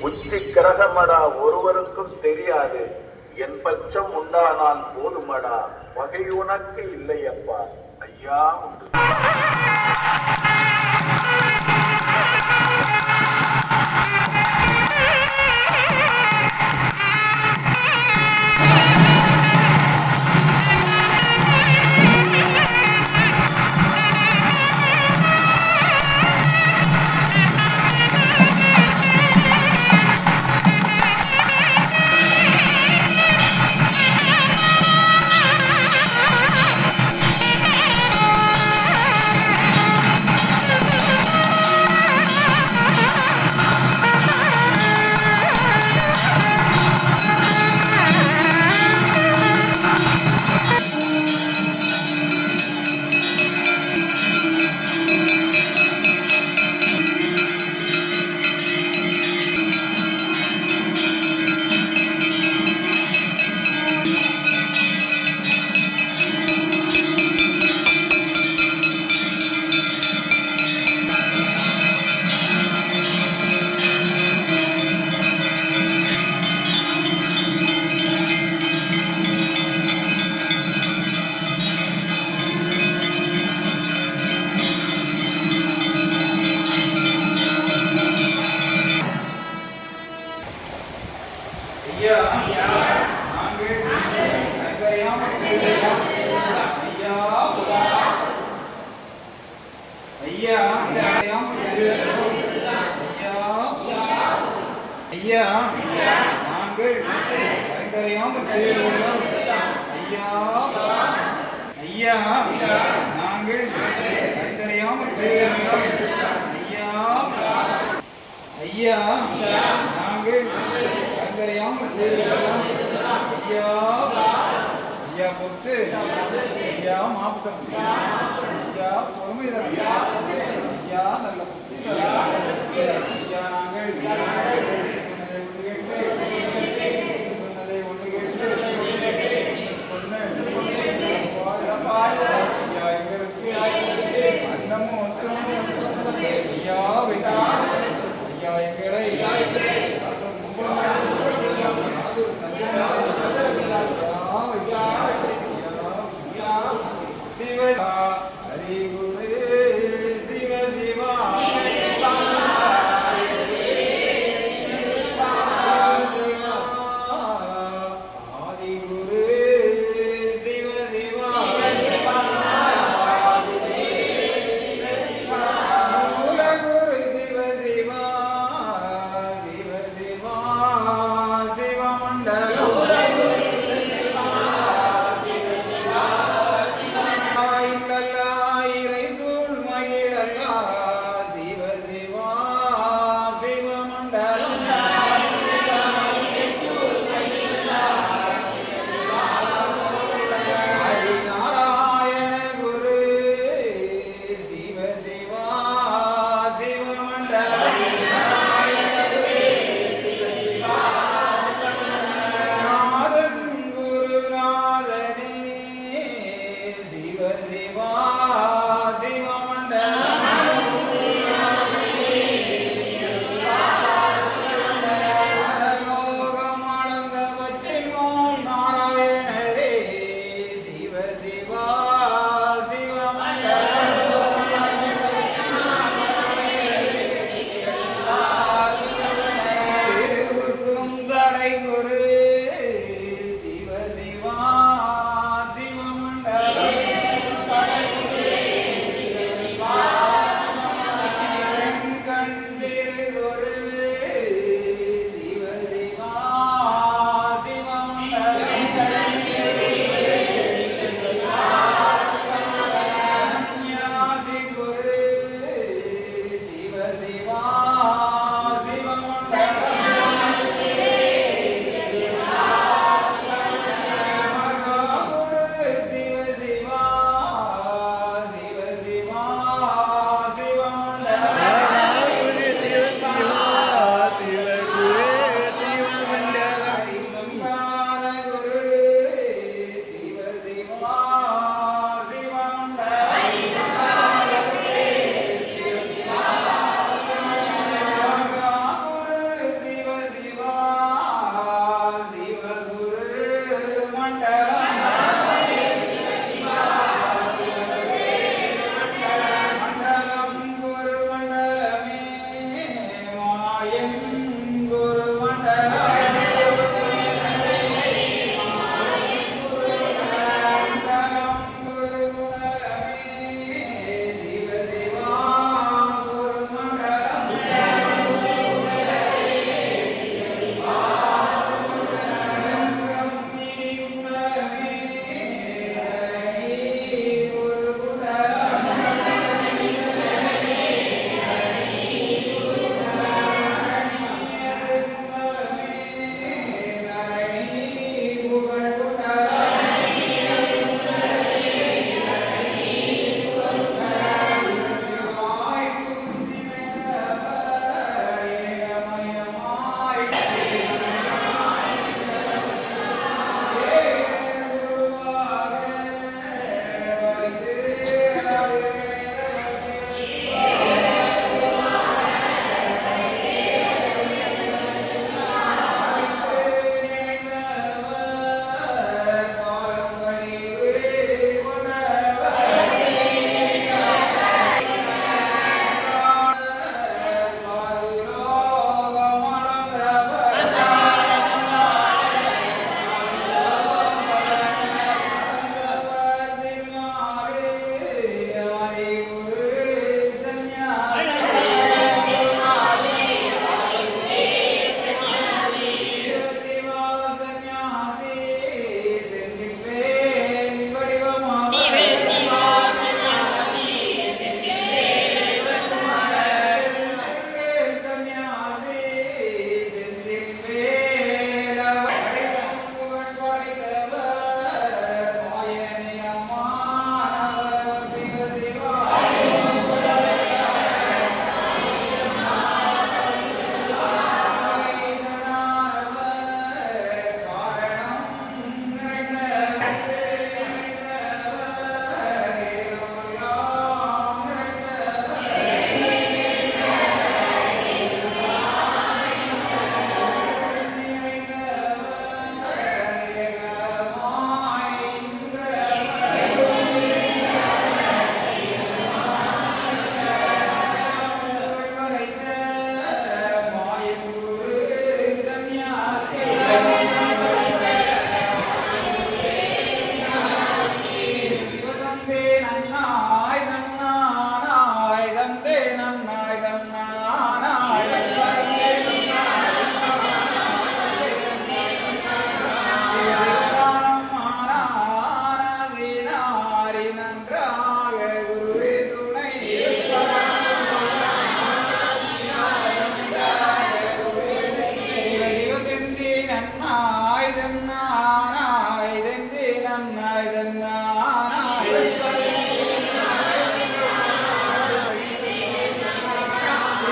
உச்சி கிரகமடா ஒருவருக்கும் தெரியாது. என் பச்சம் உண்டானால் போதுமடா. வகை உனக்கு இல்லையப்பா. ஐயா உண்டு. ஐயா நாங்கள் அனைவரையும் ஐயா ஐயா அனைவரையும் ஐயா நாங்கள் அனைவரையும் ஐயா ஐயா நாங்கள் அனைவரையும் ஐயா ஐயா நாங்கள் அறிந்தறியாமல் ஐயா ஐயா பொறுத்து ஐயா மாப்பிட்டம் ஐயா பொறுமை தரம் ஐயா நல்ல புத்தி தரம் ஐயா நாங்கள் சொன்னதை ஒன்று கேட்டு சொன்னதை ஒன்று கேட்டு ஐயா எங்களுக்கு அன்னமும் வஸ்திரமும் ஐயா ஐயா எங்களை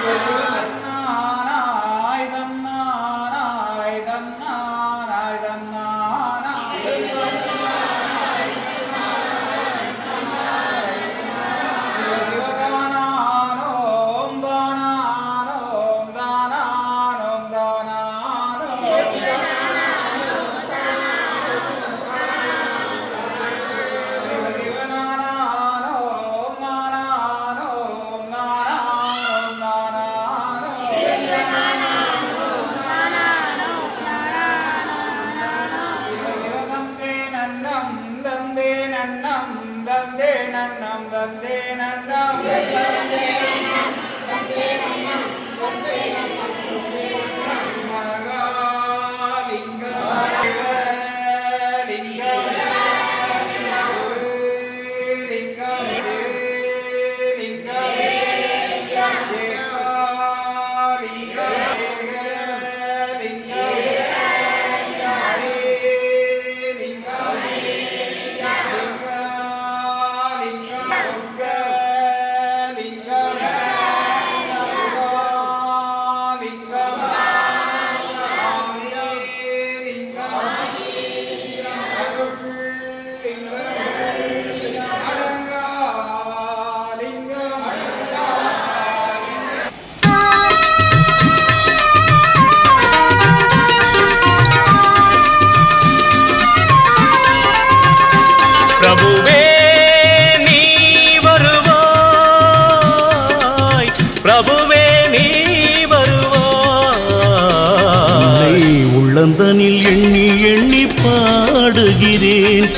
Thank you.